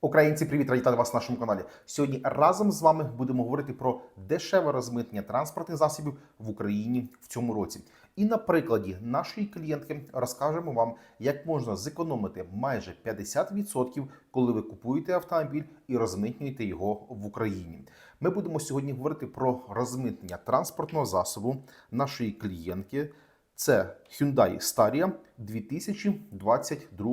Українці, привіт, раді вас на нашому каналі. Сьогодні разом з вами будемо говорити про дешеве розмитнення транспортних засобів в Україні в цьому році. І на прикладі нашої клієнтки розкажемо вам, як можна зекономити майже 50%, коли ви купуєте автомобіль і розмитнюєте його в Україні. Ми будемо сьогодні говорити про розмитнення транспортного засобу нашої клієнтки. Це Hyundai Staria 2022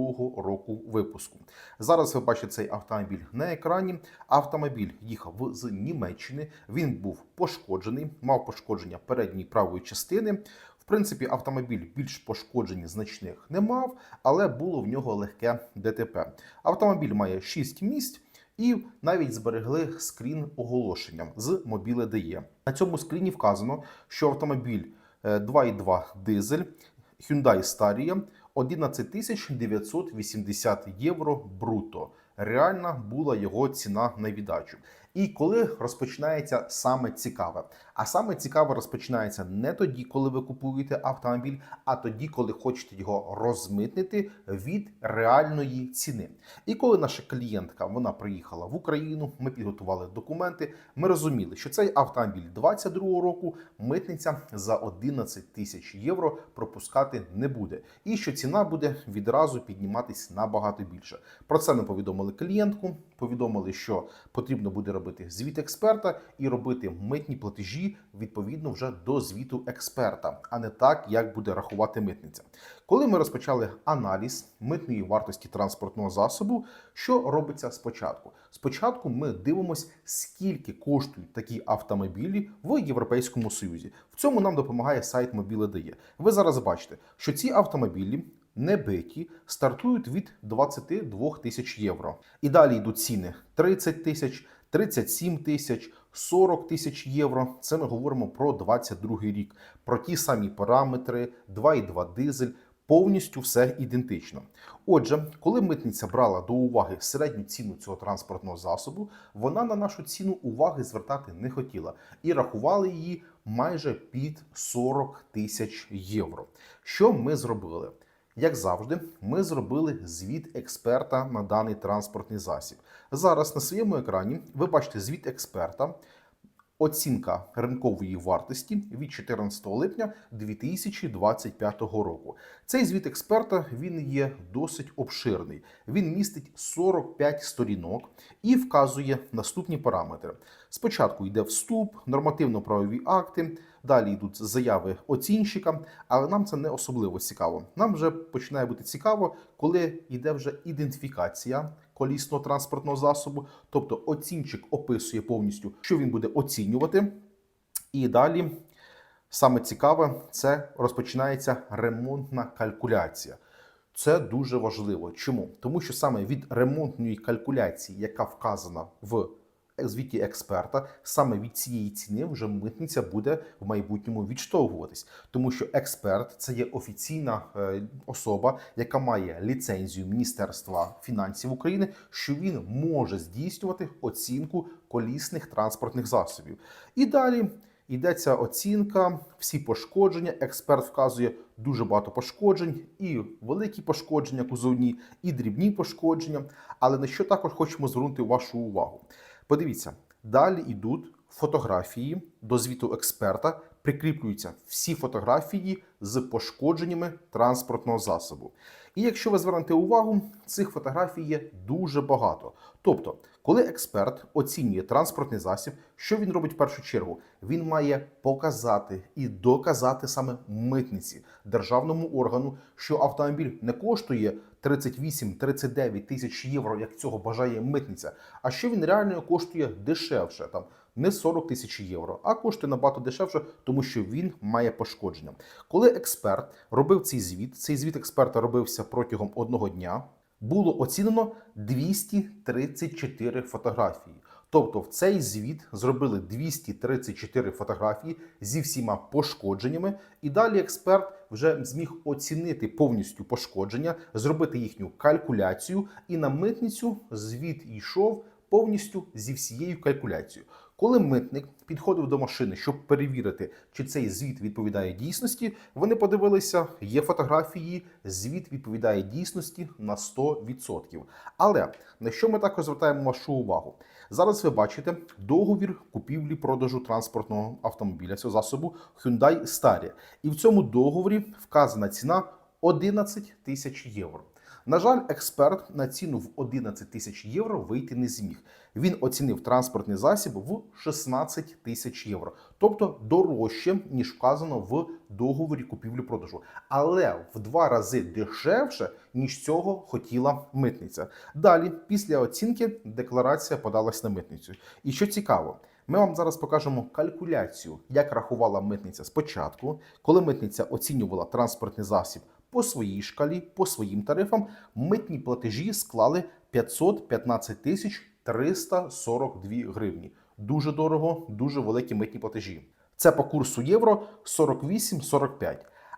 року випуску. Зараз ви бачите цей автомобіль на екрані. Автомобіль їхав з Німеччини. Він був пошкоджений, мав пошкодження передньої правої частини. В принципі, автомобіль більш пошкоджень значних не мав, але було в нього легке ДТП. Автомобіль має 6 місць. І навіть зберегли скрін оголошенням з мобіле DE. На цьому скріні вказано, що автомобіль 2.2 дизель Hyundai Staria 11 тисяч 980 євро бруто. Реальна була його ціна на віддачу. І коли розпочинається саме цікаве, а саме цікаве розпочинається не тоді, коли ви купуєте автомобіль, а тоді, коли хочете його розмитнити від реальної ціни. І коли наша клієнтка вона приїхала в Україну, ми підготували документи. Ми розуміли, що цей автомобіль 22 року митниця за 11 тисяч євро пропускати не буде, і що ціна буде відразу підніматись набагато більше. Про це ми повідомили клієнтку. Повідомили, що потрібно буде робити звіт експерта і робити митні платежі відповідно вже до звіту експерта, а не так, як буде рахувати митниця. Коли ми розпочали аналіз митної вартості транспортного засобу, що робиться спочатку? Спочатку ми дивимося, скільки коштують такі автомобілі в Європейському Союзі. В цьому нам допомагає сайт Mobile.de. Ви зараз бачите, що ці автомобілі небиті стартують від 22 тисяч євро. І далі йдуть ціни 30 тисяч, 37 тисяч, 40 тисяч євро. Це ми говоримо про 22 рік, про ті самі параметри, 2,2 дизель. Повністю все ідентично. Отже, коли митниця брала до уваги середню ціну цього транспортного засобу, вона на нашу ціну уваги звертати не хотіла і рахували її майже під 40 тисяч євро. Що ми зробили? Як завжди, ми зробили звіт експерта на даний транспортний засіб. Зараз на своєму екрані ви бачите звіт експерта. Оцінка ринкової вартості від 14 липня 2025 року. Цей звіт експерта він є досить обширний. Він містить 45 сторінок і вказує наступні параметри. Спочатку йде вступ, нормативно-правові акти, далі йдуть заяви оцінщика, але нам це не особливо цікаво. Нам вже починає бути цікаво, коли йде вже ідентифікація колісного транспортного засобу, тобто оцінчик описує повністю, що він буде оцінювати. І далі саме цікаве, це розпочинається ремонтна калькуляція. Це дуже важливо. Чому? Тому що саме від ремонтної калькуляції, яка вказана в звіті експерта, саме від цієї ціни вже митниця буде в майбутньому відштовхуватись, тому що експерт це є офіційна е, особа, яка має ліцензію Міністерства фінансів України, що він може здійснювати оцінку колісних транспортних засобів. І далі. Йдеться оцінка, всі пошкодження. Експерт вказує дуже багато пошкоджень, і великі пошкодження кузовні, і дрібні пошкодження. Але на що також хочемо звернути вашу увагу? Подивіться, далі йдуть фотографії до звіту експерта, прикріплюються всі фотографії з пошкодженнями транспортного засобу. І якщо ви звернете увагу, цих фотографій є дуже багато. Тобто, коли експерт оцінює транспортний засіб, що він робить в першу чергу? Він має показати і доказати саме митниці державному органу, що автомобіль не коштує 38-39 тисяч євро, як цього бажає митниця, а що він реально коштує дешевше, там не 40 тисяч євро, а коштує набагато дешевше, тому що він має пошкодження. Коли експерт робив цей звіт, цей звіт експерта робився протягом одного дня. Було оцінено 234 фотографії. Тобто в цей звіт зробили 234 фотографії зі всіма пошкодженнями, і далі експерт вже зміг оцінити повністю пошкодження, зробити їхню калькуляцію, і на митницю звіт йшов повністю зі всією калькуляцією. Коли митник підходив до машини, щоб перевірити, чи цей звіт відповідає дійсності, вони подивилися, є фотографії, звіт відповідає дійсності на 100%. Але на що ми також звертаємо вашу увагу? Зараз ви бачите договір купівлі-продажу транспортного автомобіля цього засобу Hyundai Staria. І в цьому договорі вказана ціна 11 тисяч євро. На жаль, експерт на ціну в 11 тисяч євро вийти не зміг. Він оцінив транспортний засіб в 16 тисяч євро, тобто дорожче ніж вказано в договорі купівлі-продажу, але в два рази дешевше ніж цього хотіла митниця. Далі, після оцінки, декларація подалась на митницю. І що цікаво. Ми вам зараз покажемо калькуляцію, як рахувала митниця спочатку, коли митниця оцінювала транспортний засіб по своїй шкалі, по своїм тарифам, митні платежі склали 515 тисяч 342 гривні. Дуже дорого, дуже великі митні платежі. Це по курсу євро 48-45.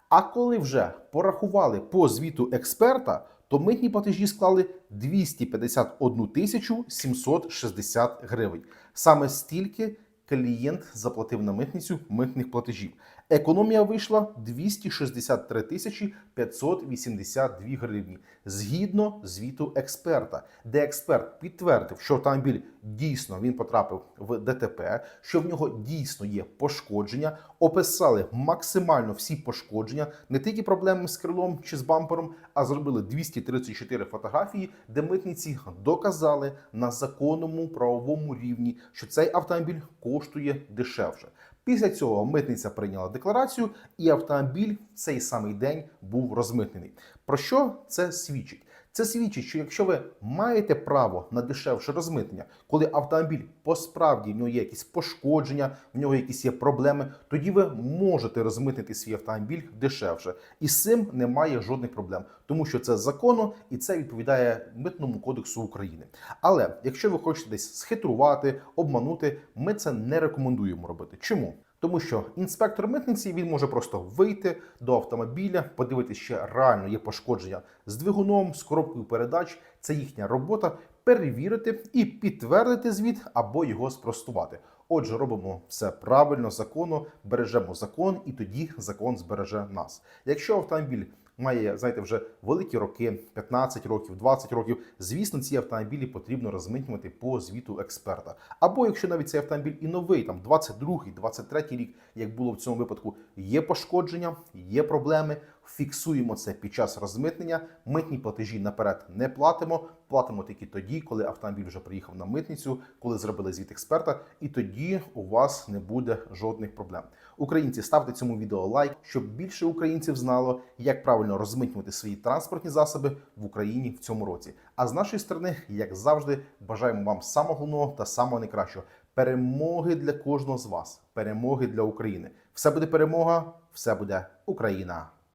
А коли вже порахували по звіту експерта, то митні платежі склали 251 тисячу 760 гривень. Саме стільки клієнт заплатив на митницю митних платежів. Економія вийшла 263 тисячі 582 гривні згідно звіту експерта, де експерт підтвердив, що автомобіль дійсно він потрапив в ДТП, що в нього дійсно є пошкодження. Описали максимально всі пошкодження, не тільки проблеми з крилом чи з бампером, а зробили 234 фотографії, де митниці доказали на законному правовому рівні, що цей автомобіль коштує дешевше. Після цього митниця прийняла декларацію, і автомобіль в цей самий день був розмитнений. Про що це свідчить? Це свідчить, що якщо ви маєте право на дешевше розмитнення, коли автомобіль по справді в нього є якісь пошкодження, в нього якісь є проблеми, тоді ви можете розмитнити свій автомобіль дешевше. І з цим немає жодних проблем, тому що це законно і це відповідає митному кодексу України. Але якщо ви хочете десь схитрувати, обманути, ми це не рекомендуємо робити. Чому? Тому що інспектор митниці він може просто вийти до автомобіля, подивитися, що реально є пошкодження з двигуном, з коробкою передач. Це їхня робота перевірити і підтвердити звіт або його спростувати. Отже, робимо все правильно, законно, бережемо закон, і тоді закон збереже нас. Якщо автомобіль має, знаєте, вже великі роки, 15 років, 20 років. Звісно, ці автомобілі потрібно розмитнювати по звіту експерта. Або якщо навіть цей автомобіль і новий, там 22-й, 23-й рік, як було в цьому випадку, є пошкодження, є проблеми. Фіксуємо це під час розмитнення. Митні платежі наперед не платимо. Платимо тільки тоді, коли автомобіль вже приїхав на митницю, коли зробили звіт експерта, і тоді у вас не буде жодних проблем. Українці, ставте цьому відео лайк, щоб більше українців знало, як правильно розмитнювати свої транспортні засоби в Україні в цьому році. А з нашої сторони, як завжди, бажаємо вам самого головного та самого найкращого перемоги для кожного з вас, перемоги для України. Все буде перемога, все буде Україна.